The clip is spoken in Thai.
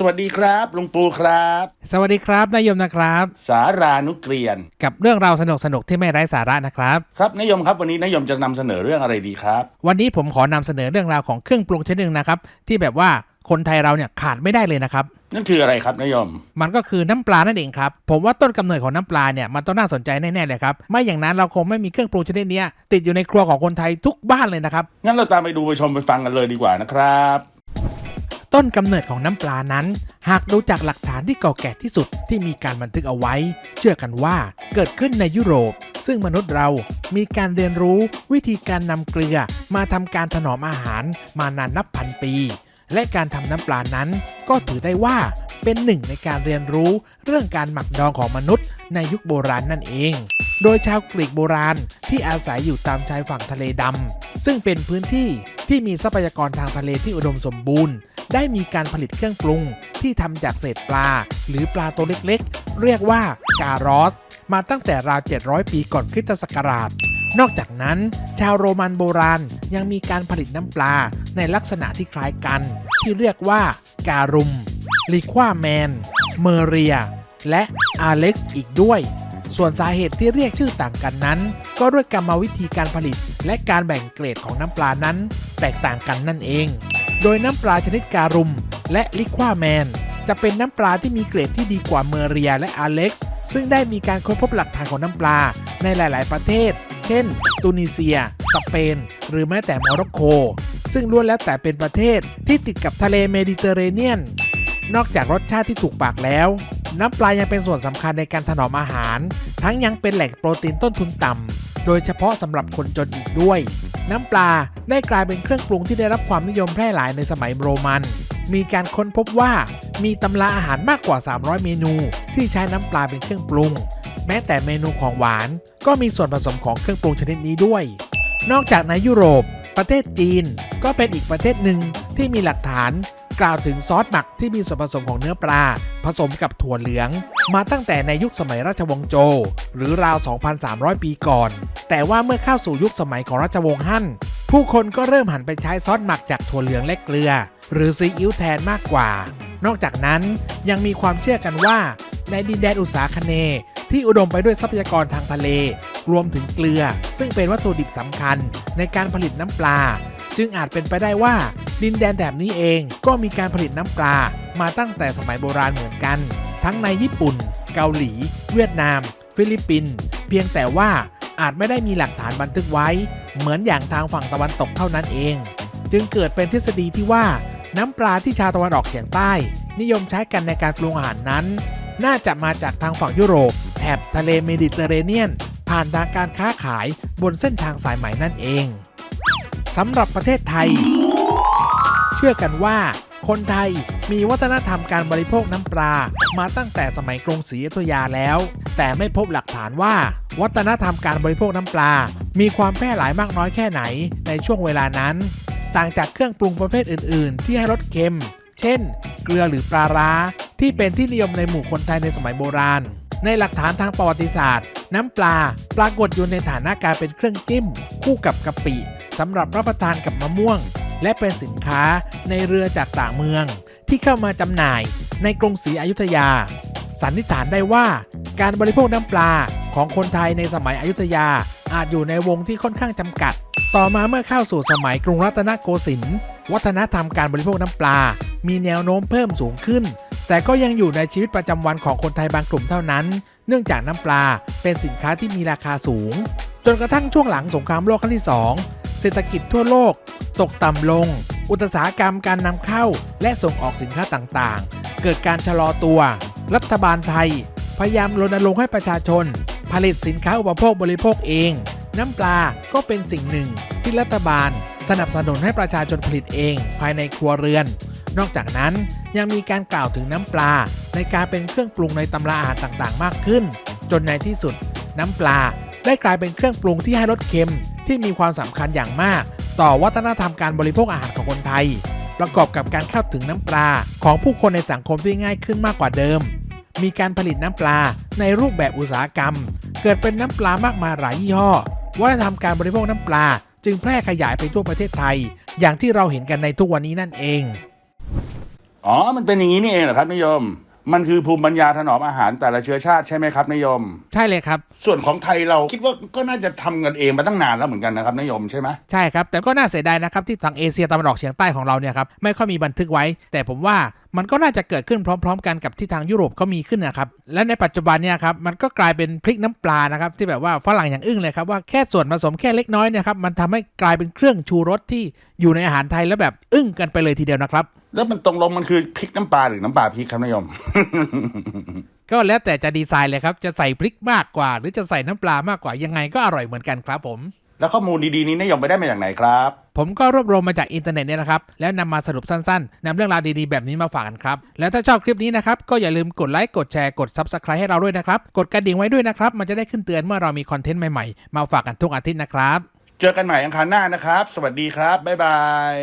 สวัสดีครับลุงปูครับ สวัสดีครับนายยมนะครับ สารานุเกรียน กับเรื่องราวสนุกสนุกๆที่ไม่ไร้สาระนะครับ ครับนายยมครับวันนี้นายยมจะนำเสนอเรื่องอะไรดีครับ วันนี้ผมขอนำเสนอเรื่องราวของเครื่องปรุงชนิดหนึ่งนะครับที่แบบว่าคนไทยเราเนี่ยขาดไม่ได้เลยนะครับ นั่นคืออะไรครับนายยม มันก็คือน้ำปลานั่นเองครับ ผมว่าต้นกำเนิดของน้ำปลาเนี่ยมันต้องน่าสนใจแน่ๆเลยครับ ไม่อย่างนั้นเราคงไม่มีเครื่องปรุงชนิดเนี้ยติดอยู่ในครัวของคนไทยทุกบ้านเลยนะครับ งั้นเราตามไปดูไปชมไปฟังกันเลยดีกว่านะครับ ต้นกำเนิดของน้ำปลานั้น หากดูจากหลักฐานที่เก่าแก่ที่สุดที่มีการบันทึกเอาไว้ เชื่อกันว่าเกิดขึ้นในยุโรป ซึ่งมนุษย์เรามีการเรียนรู้วิธีการนำเกลือมาทำการถนอมอาหารมานานนับพันปี และการทำน้ำปลานั้น ก็ถือได้ว่าเป็นหนึ่งในการเรียนรู้เรื่องการหมักดองของมนุษย์ในยุคโบราณนั่นเอง โดยชาวกรีกโบราณที่อาศัยอยู่ตามชายฝั่งทะเลดำซึ่งเป็นพื้นที่ที่มีทรัพยากรทางทะเลที่อุดมสมบูรณ์ ได้มีการผลิตเครื่องปรุงที่ทำจากเศษปลา หรือปลาตัวเล็กๆ เรียกว่าการอส มาตั้งแต่ราว 700 ปีก่อนคริสตศักราช นอกจากนั้น ชาวโรมันโบราณยังมีการผลิตน้ำปลาในลักษณะที่คล้ายกัน ที่เรียกว่าการุมลิควาแมน เมเรีย และอาเล็กซ์อีกด้วย ส่วนสาเหตุที่เรียกชื่อต่างกันนั้น ก็ด้วยกรรมวิธีการผลิตและการแบ่งเกรดของน้ำปลานั้น แตกต่างกันนั่นเอง โดยน้ำปลาชนิดการุม และลิควาแมน จะเป็นน้ำปลาที่มีเกรดที่ดีกว่าเมเรียและอาเล็กซ์ซึ่งได้มีการค้นพบหลักฐานของน้ำปลาในหลาย ๆ ประเทศ เช่นตูนิเซีย สเปน หรือแม้แต่โมร็อกโก ซึ่งล้วนแล้วแต่เป็นประเทศที่ติดกับทะเลเมดิเตอร์เรเนียน นอกจากรสชาติที่ถูกปากแล้ว น้ำปลายังเป็นส่วนสำคัญในการถนอมอาหาร ทั้งยังเป็นแหล่งโปรตีนต้นทุนต่ำโดยเฉพาะสำหรับคนจนอีกด้วย น้ำปลาได้กลายเป็นเครื่องปรุงที่ได้รับความนิยมแพร่หลายในสมัยโรมัน มีการค้นพบว่ามีตำราอาหารมากกว่า 300 เมนู ที่ใช้น้ำปลาเป็นเครื่องปรุง แม้แต่เมนูของหวาน ก็มีส่วนผสมของเครื่องปรุงชนิดนี้ด้วย นอกจากในยุโรป ประเทศจีน ก็เป็นอีกประเทศหนึ่งที่มีหลักฐาน กล่าวถึงซอสหมักที่มีส่วนผสมของเนื้อปลา ผสมกับถั่วเหลือง มาตั้งแต่ในยุคสมัยราชวงศ์โจ หรือราว 2,300 ปีก่อน แต่ว่าเมื่อเข้าสู่ยุคสมัยของราชวงศ์ฮั่น ผู้คนก็เริ่มหันไปใช้ซอสหมักจากถั่วเหลืองและเกลือ หรือซีอิ๊วแทนมากกว่า นอกจากนั้นยังมีความเชื่อกันว่า ในดินแดนอุตสาคเนที่อุดมไปด้วยทรัพยากรทางทะเล รวมถึงเกลือ ซึ่งเป็นวัตถุดิบสำคัญในการผลิตน้ำปลา จึงอาจเป็นไปได้ว่า ดินแดนแถบนี้เองก็มีการผลิตน้ำปลามาตั้งแต่สมัยโบราณเหมือนกัน ทั้งในญี่ปุ่น เกาหลี เวียดนาม ฟิลิปปินส์เพียงแต่ว่าอาจไม่ได้มีหลักฐานบันทึกไว้ เหมือนอย่างทางฝั่งตะวันตกเท่านั้นเอง จึงเกิดเป็นทฤษฎีที่ว่า น้ำปลาที่ชาวตะวันออกเฉียงใต้ นิยมใช้กันในการปรุงอาหารนั้น น่าจะมาจากทางฝั่งยุโรปแถบทะเลเมดิเตอร์เรเนียน ผ่านทางการค้าขายบนเส้นทางสายไหมนั่นเองสำหรับประเทศไทย เชื่อกันว่า คนไทยมีวัฒนธรรมการบริโภคน้ำปลามาตั้งแต่สมัยกรุงศรีอยุธยาแล้ว แต่ไม่พบหลักฐานว่า วัฒนธรรมการบริโภคน้ำปลา มีความแพร่หลายมากน้อยแค่ไหนในช่วงเวลานั้น ต่างจากเครื่องปรุงประเภทอื่น ๆ ที่ให้รสเค็ม เช่น เกลือหรือปลาร้า ที่เป็นที่นิยมในหมู่คนไทยในสมัยโบราณ ในหลักฐานทางประวัติศาสตร์ น้ำปลาปรากฏอยู่ในฐานะการเป็นเครื่องจิ้ม คู่กับกะปิสำหรับรับประทานกับมะม่วง และเป็นสินค้าในเรือจากต่างเมือง ที่เข้ามาจำหน่ายในกรุงศรีอยุธยา สันนิษฐานได้ว่า การบริโภคน้ำปลาของคนไทยในสมัยอยุธยาอาจอยู่ในวงที่ค่อนข้างจำกัด ต่อมาเมื่อเข้าสู่สมัยกรุงรัตนโกสินทร์วัฒนธรรมการบริโภคน้ำปลา มีแนวโน้มเพิ่มสูงขึ้น แต่ก็ยังอยู่ในชีวิตประจำวันของคนไทยบางกลุ่มเท่านั้น เนื่องจากน้ำปลาเป็นสินค้าที่มีราคาสูง จนกระทั่งช่วงหลังสงครามโลกครั้งที่ 2 เศรษฐกิจทั่วโลก ตกต่ำลง อุตสาหกรรมการนำเข้า และส่งออกสินค้าต่างๆ เกิดการชะลอตัว รัฐบาลไทย พยายามรณรงค์ให้ประชาชน ผลิตสินค้าอุปโภคบริโภคเอง น้ำปลาก็เป็นสิ่งหนึ่ง ที่รัฐบาล สนับสนุนให้ประชาชนผลิตเอง ภายในครัวเรือน นอกจากนั้นยังมีการกล่าวถึงน้ำปลา ในการเป็นเครื่องปรุงในตำราอาหารต่างๆ มากขึ้น จนในที่สุด น้ำปลาได้กลายเป็นเครื่องปรุงที่ให้รสเค็ม ที่มีความสำคัญอย่างมาก ต่อวัฒนธรรมการบริโภคอาหารของคนไทย ประกอบกับการเข้าถึงน้ำปลาของผู้คนในสังคมที่ง่ายขึ้นมากกว่าเดิม มีการผลิตน้ำปลาในรูปแบบอุตสาหกรรม เกิดเป็นน้ำปลามากมายหลายยี่ห้อ วัฒนธรรมการบริโภคน้ำปลา จึงแพร่ขยายไปทั่วประเทศไทย อย่างที่เราเห็นกันในทุกวันนี้นั่นเอง อ๋อ มันเป็นอย่างนี้นี่เองเหรอครับนายยม มันคือภูมิปัญญาถนอมอาหารแต่ละเชื้อชาติใช่ไหมครับนายยม ใช่เลยครับ ส่วนของไทยเราคิดว่าก็น่าจะทำกันเองมาตั้งนานแล้วเหมือนกันนะครับนายยมใช่ไหมใช่ครับ แต่ก็น่าเสียดายนะครับที่ทางเอเชียตะวันออกเฉียงใต้ของเราเนี่ยครับไม่ค่อยมีบันทึกไว้ แต่ผมว่ามันก็น่าจะเกิดขึ้นพร้อม ๆ กันกับที่ทางยุโรปเขามีขึ้นนะครับ และในปัจจุบันเนี่ยครับมันก็กลายเป็นพริกน้ำปลานะครับ ที่แบบว่าฝรั่งอย่างอึ้งเลยครับว่าแค่ส่วนผสมแค่เล็กน้อยเนะครับมันทำให้กลายเป็นเครื่องชูรสที่อยู่ในอาหารไทยแล้วแบบอึ้งกันไปเลยทีเดียวนะครับ แล้วมันตรงลงมันคือพริกน้ำปลาหรือน้ำปลาพริกครับนายยม ก็แล้วแต่จะดีไซน์เลยครับจะใส่พริกมากกว่า หรือจะใส่น้ำปลามากกว่ายังไงก็อร่อยเหมือนกันครับผม แล้วข้อมูลดีๆนี้นายยมไปได้มาจากไหนครับ ผมก็รวบรวมมาจากอินเทอร์เน็ตเนี่ยนะครับ แล้วนำมาสรุปสั้นๆนำเรื่องราวดีๆแบบนี้มาฝากกันครับ แล้วถ้าชอบคลิปนี้นะครับ ก็อย่าลืมกดไลค์ กดแชร์ กด Subscribe ให้เราด้วยนะครับ กดกระดิ่งไว้ด้วยนะครับ มันจะได้ขึ้นเตือนเมื่อเรามีคอนเทนต์ใหม่ๆ มาฝากกันทุกอาทิตย์นะครับ เจอกันใหม่อังคารหน้านะครับ สวัสดีครับ บ๊ายบาย